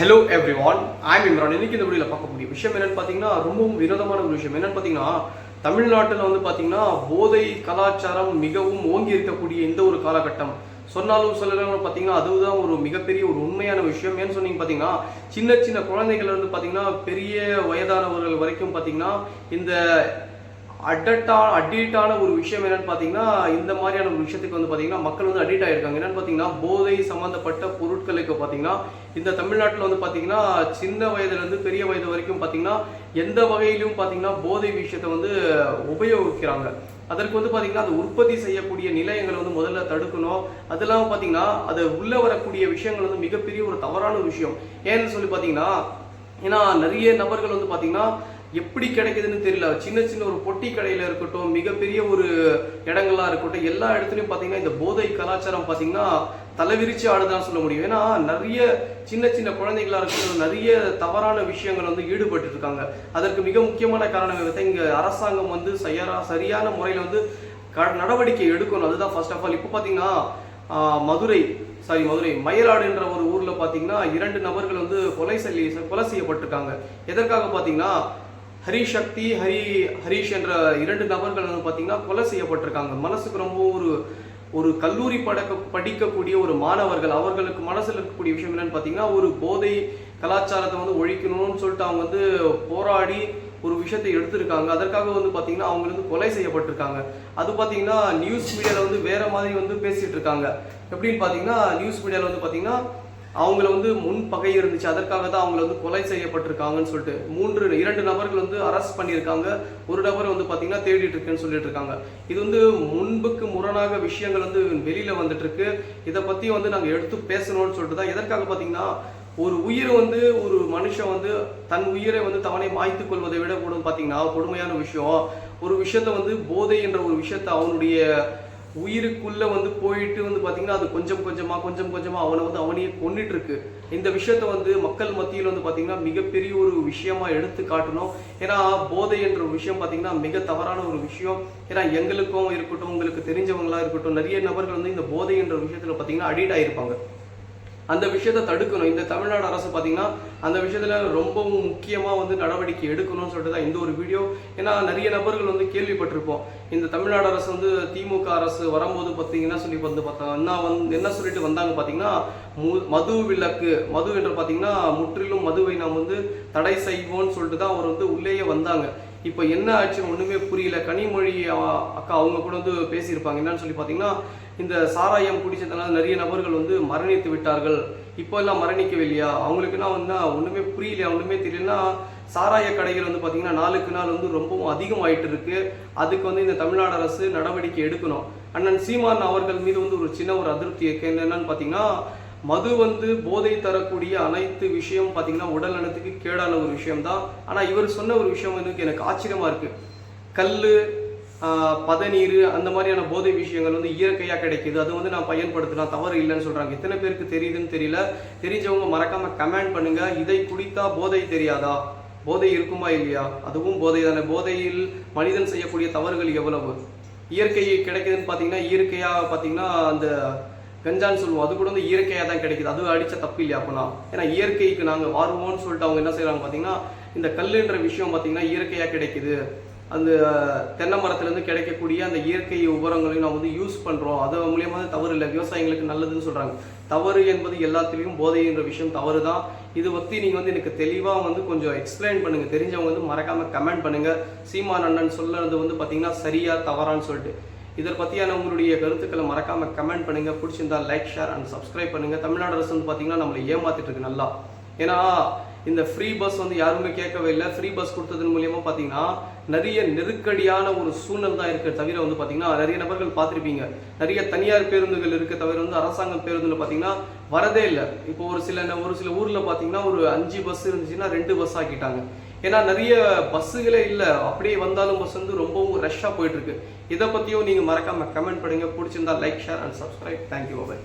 Hello everyone I'm Imran இன்னைக்கு இந்த வீடியோவில் பார்க்கக்கூடிய விஷயம் என்னன்னு பார்த்தீங்கன்னா ரொம்பவும் விரோதமான ஒரு விஷயம். என்னன்னு பார்த்தீங்கன்னா தமிழ்நாட்டில் வந்து பார்த்தீங்கன்னா போதை கலாச்சாரம் மிகவும் ஓங்கி இருக்கக்கூடிய இந்த ஒரு காலகட்டம். சொன்னாலும் சொல்லலாம் பார்த்தீங்கன்னா அதுதான் ஒரு மிகப்பெரிய ஒரு உண்மையான விஷயம். ஏன்னு சொன்னீங்க பார்த்தீங்கன்னா சின்ன சின்ன குழந்தைகள் வந்து பார்த்தீங்கன்னா பெரிய வயதானவர்கள் வரைக்கும் பார்த்தீங்கன்னா இந்த அடட்டா அடிக்டான ஒரு விஷயம் என்னன்னு பார்த்தீங்கன்னா இந்த மாதிரியான ஒரு விஷயத்துக்கு வந்து பார்த்தீங்கன்னா மக்கள் வந்து அடிக்ட் ஆயிருக்காங்க. என்னன்னு பார்த்தீங்கன்னா போதை சம்பந்தப்பட்ட பொருட்களுக்கு பார்த்தீங்கன்னா இந்த தமிழ்நாட்டில் வந்து பார்த்தீங்கன்னா சின்ன வயதுலேருந்து பெரிய வயது வரைக்கும் பார்த்தீங்கன்னா எந்த வகையிலும் பார்த்தீங்கன்னா போதை விஷயத்தை வந்து உபயோகிக்கிறாங்க. அதற்கு வந்து பார்த்தீங்கன்னா அது உற்பத்தி செய்யக்கூடிய நிலையங்களை வந்து முதல்ல தடுக்கணும். அதெல்லாம் பார்த்தீங்கன்னா அது உள்ள வரக்கூடிய விஷயங்கள் வந்து மிகப்பெரிய ஒரு தவறான விஷயம். ஏன்னு சொல்லி பார்த்தீங்கன்னா ஏன்னா நிறைய நபர்கள் வந்து பார்த்தீங்கன்னா எப்படி கிடைக்குதுன்னு தெரியல. சின்ன சின்ன ஒரு பொட்டி கடையில இருக்கட்டும் மிகப்பெரிய ஒரு இடங்களா இருக்கட்டும் எல்லா இடத்துலையும் பார்த்தீங்கன்னா இந்த போதை கலாச்சாரம் பார்த்தீங்கன்னா தலைவிரிச்சு ஆடுதான் சொல்ல முடியும். ஏன்னா நிறைய சின்ன சின்ன குழந்தைகளா இருக்கட்டும் நிறைய தவறான விஷயங்கள் வந்து ஈடுபட்டு இருக்காங்க. அதற்கு மிக முக்கியமான காரணம் வந்து இங்க அரசாங்கம் வந்து சரியா சரியான முறையில் வந்து க- நடவடிக்கை எடுக்கணும். அதுதான் ஃபர்ஸ்ட் ஆஃப் ஆல் இப்போ பார்த்தீங்கன்னா மதுரை சாரி மதுரை மயிலாடுன்ற ஒரு ஊர்ல பாத்தீங்கன்னா இரண்டு நபர்கள் வந்து கொலை செல்லி கொலை செய்யப்பட்டிருக்காங்க. எதற்காக பாத்தீங்கன்னா ஹரிசக்தி ஹரி ஹரிஷ் என்ற இரண்டு நபர்கள் வந்து பார்த்தீங்கன்னா கொலை செய்யப்பட்டிருக்காங்க. மனசுக்கு ரொம்ப ஒரு ஒரு கல்லூரி படக்க படிக்கக்கூடிய ஒரு மாணவர்கள் அவர்களுக்கு மனசில் இருக்கக்கூடிய விஷயம் என்னன்னு பார்த்தீங்கன்னா ஒரு போதை கலாச்சாரத்தை வந்து ஒழிக்கணும்னு சொல்லிட்டு அவங்க வந்து போராடி ஒரு விஷயத்தை எடுத்திருக்காங்க. அதற்காக வந்து பார்த்தீங்கன்னா அவங்க வந்து கொலை செய்யப்பட்டிருக்காங்க. அது பார்த்தீங்கன்னா நியூஸ் மீடியாவில் வந்து வேற மாதிரி வந்து பேசிட்டு இருக்காங்க. எப்படின்னு பார்த்தீங்கன்னா நியூஸ் மீடியாவில் வந்து பார்த்தீங்கன்னா அவங்கள வந்து முன் பகை இருந்துச்சு. அதற்காக தான் அவங்கள வந்து கொலை செய்யப்பட்டிருக்காங்கன்னு சொல்லிட்டு மூன்று இரண்டு நபர்கள் வந்து அரெஸ்ட் பண்ணியிருக்காங்க. ஒரு நபர் வந்து பார்த்தீங்கன்னா தேடிட்டு இருக்குன்னு சொல்லிட்டு இருக்காங்க. இது வந்து முன்புக்கு முரணாக விஷயங்கள் வந்து வெளியில வந்துட்டு இருக்கு இதை பத்தி வந்து நாங்கள் எடுத்து பேசணும்னு சொல்லிட்டு தான். எதற்காக பார்த்தீங்கன்னா ஒரு உயிர் வந்து ஒரு மனுஷன் வந்து தன் உயிரை வந்து தவணை மாய்த்து கொள்வதை விட கூட பார்த்தீங்கன்னா கொடுமையான விஷயம். ஒரு விஷயத்த வந்து போதை என்ற ஒரு விஷயத்த அவனுடைய உயிருக்குள்ள வந்து போயிட்டு வந்து பார்த்தீங்கன்னா அது கொஞ்சம் கொஞ்சமா கொஞ்சம் கொஞ்சமா அவனை வந்து அவனையே கொண்டுட்டு இருக்கு இந்த விஷயத்த வந்து மக்கள் மத்தியில் வந்து பார்த்தீங்கன்னா மிகப்பெரிய ஒரு விஷயமா எடுத்து காட்டணும். ஏன்னா போதை என்ற ஒரு விஷயம் பார்த்தீங்கன்னா மிக தவறான ஒரு விஷயம். ஏன்னா எங்களுக்கும் இருக்கட்டும் உங்களுக்கு தெரிஞ்சவங்களா இருக்கட்டும் நிறைய நபர்கள் வந்து இந்த போதை என்ற விஷயத்துல பாத்தீங்கன்னா அடிக்ட் ஆயிருப்பாங்க. அந்த விஷயத்தை தடுக்கணும். இந்த தமிழ்நாடு அரசு பார்த்தீங்கன்னா அந்த விஷயத்துல ரொம்பவும் முக்கியமாக வந்து நடவடிக்கை எடுக்கணும்னு சொல்லிட்டு தான் இந்த ஒரு வீடியோ. ஏன்னா நிறைய நபர்கள் வந்து கேள்விப்பட்டிருப்போம். இந்த தமிழ்நாடு அரசு வந்து திமுக அரசு வரும்போது பார்த்தீங்கன்னா சொல்லி வந்து பார்த்தா என்ன வந்து என்ன சொல்லிட்டு வந்தாங்க பார்த்தீங்கன்னா மு- மது விலக்கு மது என்று பார்த்தீங்கன்னா முற்றிலும் மதுவை நாம் வந்து தடை செய்வோம்னு சொல்லிட்டு தான் அவர் வந்து உள்ளேயே வந்தாங்க. இப்போ என்ன ஆச்சுன்னு ஒன்றுமே புரியல. கனிமொழி அக்கா அவங்க கூட வந்து பேசியிருப்பாங்க. என்னன்னு சொல்லி பார்த்தீங்கன்னா இந்த சாராயம் குடிச்சதுனால நிறைய நபர்கள் வந்து மரணித்து விட்டார்கள். இப்போ எல்லாம் மரணிக்கவில்லையா? அவங்களுக்குலாம் வந்து ஒன்றுமே புரியல ஒன்றுமே தெரியலனா சாராய கடைகள் வந்து பார்த்தீங்கன்னா நாளுக்கு நாள் வந்து ரொம்பவும் அதிகமாயிட்டு இருக்கு. அதுக்கு வந்து இந்த தமிழ்நாடு அரசு நடவடிக்கை எடுக்கணும். அண்ணன் சீமான் அவர்கள் மீது வந்து ஒரு சின்ன ஒரு அதிருப்தி இருக்கு. என்னன்னு பார்த்தீங்கன்னா மது வந்து போதை தரக்கூடிய அனைத்து விஷயம் பார்த்தீங்கன்னா உடல் நலத்துக்கு கேடான ஒரு விஷயம் தான் ஆனால் இவர் சொன்ன ஒரு விஷயம் வந்து எனக்கு ஆச்சரியமாக இருக்குது கல் பதநீர் அந்த மாதிரியான போதை விஷயங்கள் வந்து இயற்கையாக கிடைக்குது. அது வந்து நான் பயன்படுத்தலாம் தவறு இல்லைன்னு சொல்கிறாங்க எத்தனை பேருக்கு தெரியுதுன்னு தெரியல. தெரிஞ்சவங்க மறக்காமல் கமெண்ட் பண்ணுங்கள் இதை குடித்தா போதை தெரியாதா? போதை இருக்குமா இல்லையா? அதுவும் போதை தானே. போதையில் மனிதன் செய்யக்கூடிய தவறுகள் எவ்வளவு? இயற்கை கிடைக்குதுன்னு பார்த்தீங்கன்னா இயற்கையாக பார்த்தீங்கன்னா அந்த கஞ்சான்னு சொல்லுவோம். அது கூட வந்து இயற்கையாக தான் கிடைக்குது. அது அடித்த தப்பு இல்லையா அப்போனா ஏன்னா இயற்கைக்கு நாங்கள் வாருவோம்னு சொல்லிட்டு அவங்க என்ன செய்கிறாங்க பார்த்தீங்கன்னா இந்த கல்லுன்ற விஷயம் பார்த்தீங்கன்னா இயற்கையாக கிடைக்குது. அந்த தென்னை மரத்துலேருந்து கிடைக்கக்கூடிய அந்த இயற்கை உபரங்களையும் நான் வந்து யூஸ் பண்ணுறோம் அது மூலியமாக வந்து தவறு இல்லை. விவசாயிங்களுக்கு நல்லதுன்னு சொல்கிறாங்க தவறு என்பது எல்லாத்துலேயும் போதை என்ற விஷயம் தவறு தான். இது பற்றி நீங்கள் வந்து எனக்கு தெளிவாக வந்து கொஞ்சம் எக்ஸ்பிளைன் பண்ணுங்கள் தெரிஞ்சவங்க வந்து மறக்காமல் கமெண்ட் பண்ணுங்க. சீமான் அண்ணன் சொல்லுறது வந்து பார்த்தீங்கன்னா சரியா தவறான்னு சொல்லிட்டு. இதை பற்றியான உங்களுடைய கருத்துக்களை மறக்காம கமெண்ட் பண்ணுங்க. பிடிச்சிருந்தா லைக் ஷேர் அண்ட் சப்ஸ்கிரைப் பண்ணுங்க. தமிழ்நாடு அரசு வந்து பார்த்தீங்கன்னா நம்மளை ஏமாத்திட்டு இருக்கு நல்லா. ஏன்னா இந்த ஃப்ரீ பஸ் வந்து யாருமே கேட்கவே இல்லை. ஃப்ரீ பஸ் கொடுத்ததன் மூலியமா பார்த்தீங்கன்னா நிறைய நெருக்கடியான ஒரு சூழ்நிலை தான் இருக்க தவிர வந்து பார்த்தீங்கன்னா நிறைய நபர்கள் பார்த்துருப்பீங்க. நிறைய தனியார் பேருந்துகள் இருக்க தவிர வந்து அரசாங்க பேருந்துல பார்த்தீங்கன்னா வரதே இல்லை. இப்போ ஒரு சில ஒரு சில ஊர்ல பார்த்தீங்கன்னா ஒரு அஞ்சு பஸ் இருந்துச்சுன்னா ரெண்டு பஸ் ஆக்கிட்டாங்க. ஏன்னா நிறைய பஸ்ஸுகளே இல்லை. அப்படியே வந்தாலும் பஸ் வந்து ரொம்பவும் ரஷ்ஷாக போயிட்டு இருக்கு. இதை பற்றியும் நீங்கள் மறக்காமல் கமெண்ட் பண்ணுங்க. பிடிச்சிருந்தா like share and subscribe thank you bye bye